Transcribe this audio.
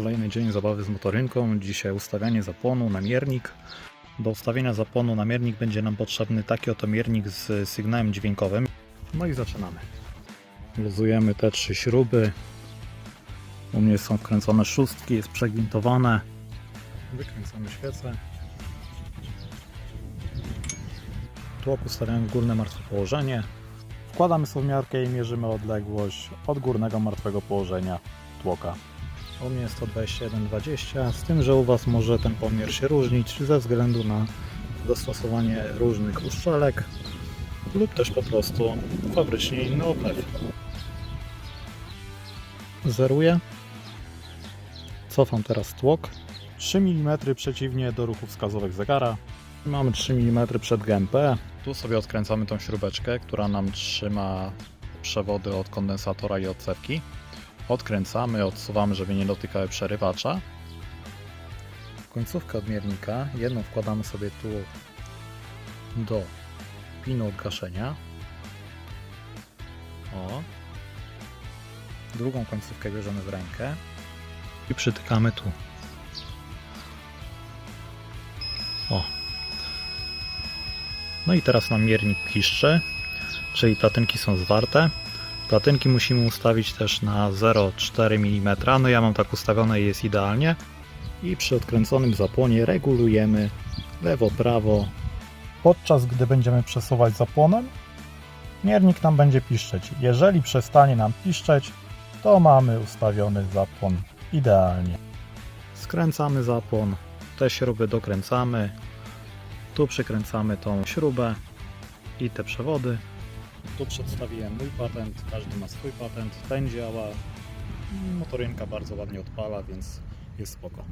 Kolejny dzień zabawy z motorynką. Dzisiaj ustawianie zapłonu na miernik. Do ustawienia zapłonu na miernik będzie nam potrzebny taki oto miernik z sygnałem dźwiękowym. No i zaczynamy. Luzujemy te trzy śruby. U mnie są wkręcone szóstki, jest przegwintowane. Wykręcamy świecę. Tłok ustawiamy w górne martwe położenie. Wkładamy somiarkę i mierzymy odległość od górnego martwego położenia tłoka. U mnie jest to 21,20, z tym, że u Was może ten pomiar się różnić ze względu na dostosowanie różnych uszczelek lub też po prostu fabrycznie inny oplew. Zeruję. Cofam teraz tłok. 3 mm przeciwnie do ruchu wskazówek zegara. Mamy 3 mm przed GMP. Tu sobie odkręcamy tą śrubeczkę, która nam trzyma przewody od kondensatora i od cewki. Odkręcamy, odsuwamy, żeby nie dotykały przerywacza. Końcówkę odmiernika, jedną wkładamy sobie tu do pinu od gaszenia. O. Drugą końcówkę bierzemy w rękę i przytykamy tu. O. No i teraz nam miernik piszczy, czyli platynki są zwarte. Platynki musimy ustawić też na 0,4 mm. No ja mam tak ustawione i jest idealnie. I przy odkręconym zapłonie regulujemy lewo, prawo. Podczas gdy będziemy przesuwać zapłonem, miernik nam będzie piszczeć. Jeżeli przestanie nam piszczeć, to mamy ustawiony zapłon idealnie. Skręcamy zapłon, te śruby dokręcamy. Tu przykręcamy tą śrubę i te przewody. Tu przedstawiłem mój patent, każdy ma swój patent, ten działa. Motorynka bardzo ładnie odpala, więc jest spoko.